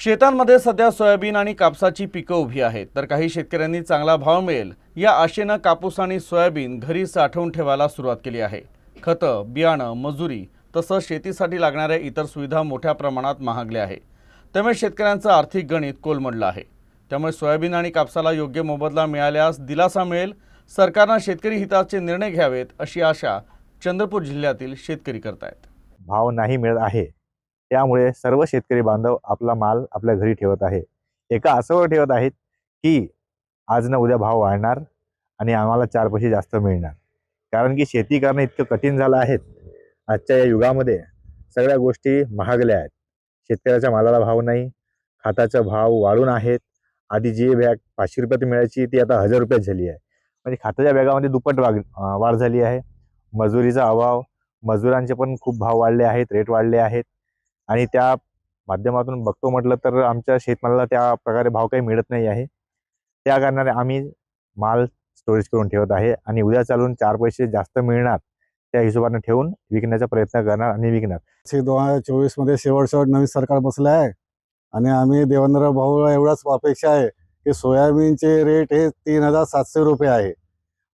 शेतांमध्ये सध्या सोयाबीन आणि कापसाची पिकं उभी आहेत. तर काही शेतकऱ्यांनी चांगला भाव मिळेल या आशेनं कापूस आणि सोयाबीन घरी साठवून ठेवायला सुरुवात केली आहे. खतं बियाणं मजुरी तसंच शेतीसाठी लागणाऱ्या इतर सुविधा मोठ्या प्रमाणात महागल्या आहे त्यामुळे शेतकऱ्यांचं आर्थिक गणित कोलमडलं आहे. त्यामुळे सोयाबीन आणि कापसाला योग्य मोबदला मिळाल्यास दिलासा मिळेल सरकारनं शेतकरी हिताचे निर्णय घ्यावेत अशी आशा चंद्रपूर जिल्ह्यातील शेतकरी करतायत. भाव नाही मिळत आहे. त्यामुळे सर्व शेतकरी बांधव आपला माल आपल्या घरी ठेवत आहे एका असंवर ठेवत आहेत की आज ना उद्या भाव वाढणार आणि आम्हाला चार पैसे जास्त मिळणार. कारण की शेती करणं इतकं कठीण झालं आहे आजच्या या युगामध्ये सगळ्या गोष्टी महागल्या आहेत. शेतकऱ्याच्या मालाला भाव नाही खाताचा भाव वाढून आहेत. आधी जी बॅग पाचशे रुपयात मिळायची ती आता हजार रुपयात झाली आहे. म्हणजे खाताच्या बॅगामध्ये दुप्पट वाढ वाढ झाली आहे. मजुरीचा अभाव मजुरांचे पण खूप भाव वाढले आहेत रेट वाढले आहेत. आणि त्या माध्यमातून बघतो म्हटलं तर आमच्या शेतमालाला त्या प्रकारे भाव काही मिळत नाही आहे. त्या कारणाने आम्ही माल स्टोरेज करून ठेवत आहे आणि उद्या चालून चार पैसे जास्त मिळणार त्या हिशोबाने ठेवून विकण्याचा प्रयत्न करणार आणि विकणार. दोन हजार चोवीसमध्ये शेवट शेवट नवीन सरकार बसलं आहे आणि आम्ही देवेंद्र भाऊ एवढाच अपेक्षा आहे की सोयाबीनचे रेट हे तीन हजार सातशे रुपये आहे.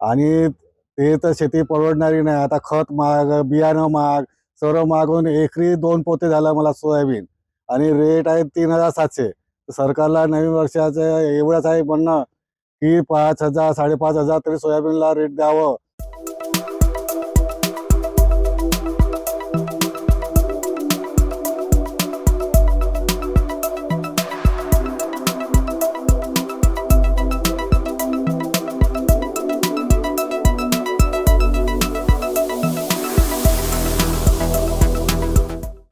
आणि ते तर शेती परवडणारी नाही. आता खत महाग बियाणं महाग सर्व मागून एकरी दोन पोते झाला मला सोयाबीन. आणि रेट आहे तीन हजार सातशे. सरकारला नवीन वर्षाचं एवढंच आहे म्हणणं की पाच हजार साडेपाच हजार तरी सोयाबीनला रेट द्यावं.